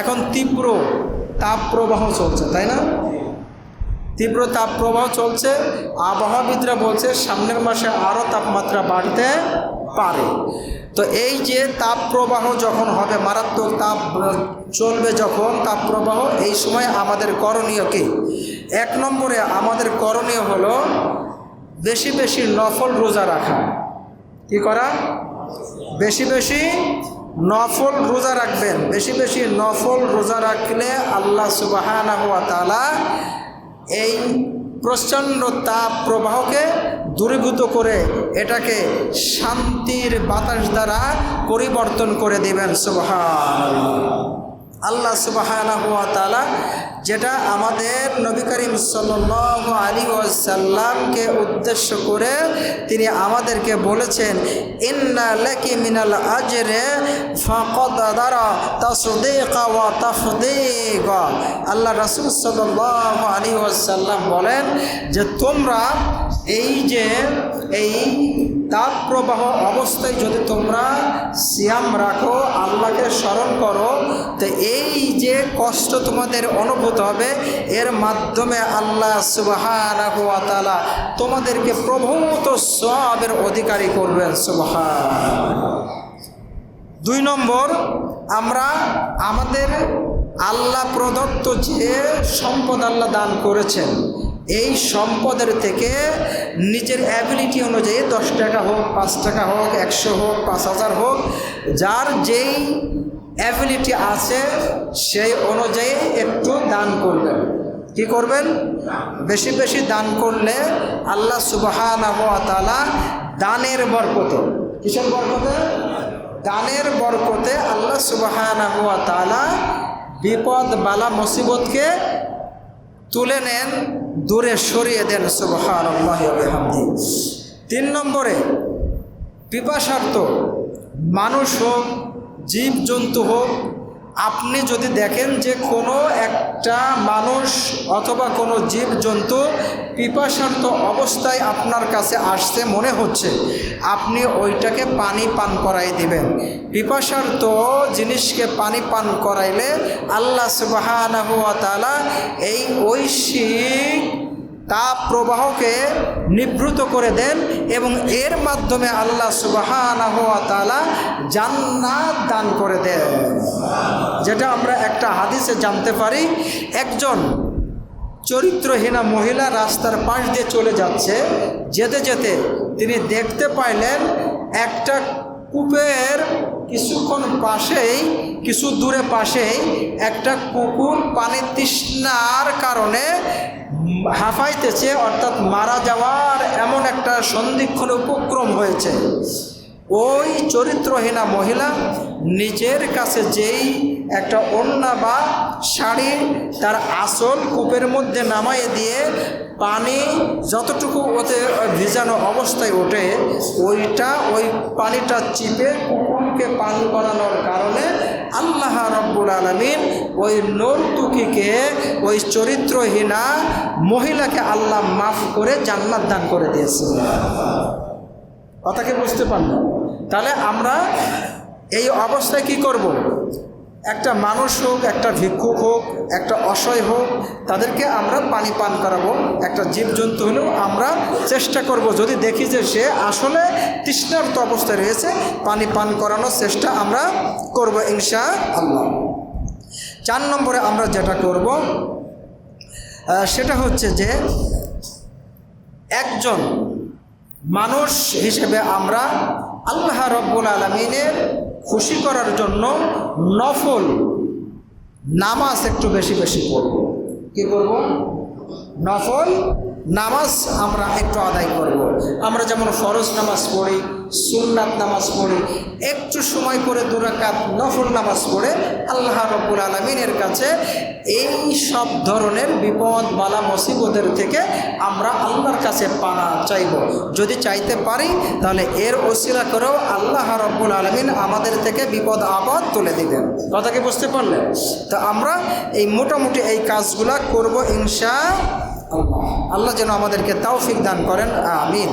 এখন তীব্র তাপ প্রবাহ চলছে, তাই না? তীব্র তাপ প্রবাহ চলছে, আবহাওয়াবিদরা বলছে সামনের মাসে আরও তাপমাত্রা বাড়তে পারে। তো এই যে তাপ প্রবাহ যখন হবে, মারাত্মক তাপ চলবে যখন তাপ প্রবাহ এই সময় আমাদের করণীয় কি? এক নম্বরে আমাদের করণীয় হলো বেশি বেশি নফল রোজা রাখা। কি করা? বেশি বেশি নফল রোজা রাখবেন। বেশি বেশি নফল রোজা রাখলে আল্লাহ সুবাহানা হওয়া তালা এই প্রচণ্ড তাপ প্রবাহকে দূরীভূত করে এটাকে শান্তির বাতাস দ্বারা পরিবর্তন করে দেবেন। সুবাহান আল্লাহ তালা যেটা আমাদের নবী করিম সাল্লাহ আলী ওয়াসাল্লামকে উদ্দেশ্য করে তিনি আমাদেরকে বলেছেন, ইন্না মিনাল আজরে আল্লাহ রাসূল সাল্লাহ আলী ওয়াসাল্লাম বলেন যে তোমরা এই যে, এই তাপ প্রবাহ অবস্থায় যদি তোমরা সিয়াম রাখো, আল্লাহকে স্মরণ করো, তো এই যে কষ্ট তোমাদের অনুভূত হবে, এর মাধ্যমে আল্লাহ সুবাহানা তোমাদেরকে প্রভূত সবের অধিকারী করবেন সুবাহান দুই নম্বর, আমরা আমাদের আল্লাহ প্রদত্ত যে সম্পদ আল্লাহ দান করেছেন এই সম্পদের থেকে নিজের অ্যাবিলিটি অনুযায়ী দশ টাকা হোক, পাঁচ টাকা হোক, একশো হোক, পাঁচ হাজার হোক, যার যেই অ্যাবিলিটি আছে সেই অনুযায়ী একটু দান করবেন। কি করবেন? বেশি বেশি দান করলে আল্লাহ সুবাহানা তালা দানের বরকত, কিসের বরকতে? দানের বরকতে আল্লাহ সুবাহানা তালা বিপদ বালা মুসিবতকে তুলে নেন দূরে সরিয়ে দেন সুবহান আল্লাহামদি তিন নম্বরে পিপাসার্থ মানুষ হোক জীবজন্তু হোক আপনি যদি দেখেন যে কোনো একটা মানুষ অথবা কোনো জীব জন্তু পিপাসার্থ অবস্থায় আপনার কাছে আসতে মনে হচ্ছে, আপনি ওইটাকে পানি পান করাই দিবেন। পিপাসার্থ জিনিসকে পানি পান করাইলে আল্লাহ সুবাহ এই ঐশিক তাপ প্রবাহকে নিভৃত করে দেন এবং এর মাধ্যমে আল্লাহ সুবাহানা জান্নাত দান করে দেন। যেটা আমরা একটা হাদিসে জানতে পারি, একজন চরিত্রহীনা মহিলা রাস্তার পাশ দিয়ে চলে যাচ্ছে, যেতে যেতে তিনি দেখতে পাইলেন একটা কূপের কিছুক্ষণ পাশেই, কিছু দূরে পাশেই একটা কুকুর পানি তৃষ্ণার কারণে হাফাইতেছে, অর্থাৎ মারা যাওয়ার এমন একটা সন্ধিক্ষণ উপক্রম হয়েছে। ওই চরিত্রহীনা মহিলা নিজের কাছে যেই একটা অন্যা বা শাড়ি তার আসল কূপের মধ্যে নামাইয়ে দিয়ে পানি যতটুকু ওতে ভিজানো অবস্থায় ওঠে, ওইটা, ওই পানিটা চিপে কুকুরকে পান করানোর কারণে আল্লাহ রব্বুল আলমিন ওই নর্তুকিকে, ওই চরিত্রহীনা মহিলাকে আল্লাহ মাফ করে জান্নাত দান করে দিয়েছে কথাকে বুঝতে পারলাম তাহলে আমরা এই অবস্থায় কি করব। একটা মানুষ হোক, একটা ভিক্ষুক হোক, একটা অসহায় হোক, তাদেরকে আমরা পানি পান করাবো। একটা জীবজন্তু হলেও আমরা চেষ্টা করব। যদি দেখি যে সে আসলে তৃষ্ণার্ত অবস্থায় রয়েছে, পানি পান করানোর চেষ্টা আমরা করব ইনশা আল্লাহ চার নম্বরে আমরা যেটা করব সেটা হচ্ছে যে একজন মানুষ হিসেবে আমরা আল্লাহ রব্বুল আলমিনের খুশি করার জন্য নফল নামাজ একটু বেশি বেশি পড়ব। কি করব নফল নামাজ আমরা একটু আদায় করব। আমরা যেমন ফরজ নামাজ পড়ি, সুন্নাত নামাজ পড়ি, একটু সময় করে দুরাকাত নফল নামাজ পড়ে আল্লাহ রব্বুল আলমিনের কাছে এই সব ধরনের বিপদ, বালা, মুসিবতের থেকে আমরা আল্লাহর কাছে পানা চাইব। যদি চাইতে পারি, তাহলে এর ওসিলা করেও আল্লাহ রব্বুল আলমিন আমাদের থেকে বিপদ, আপদ তুলে দিবেন। কথা কি বুঝতে পারলেন? তা আমরা এই মোটামুটি এই কাজগুলা করব ইনশা আল্লাহ যেন আমাদেরকে তৌফিক দান করেন আমিন।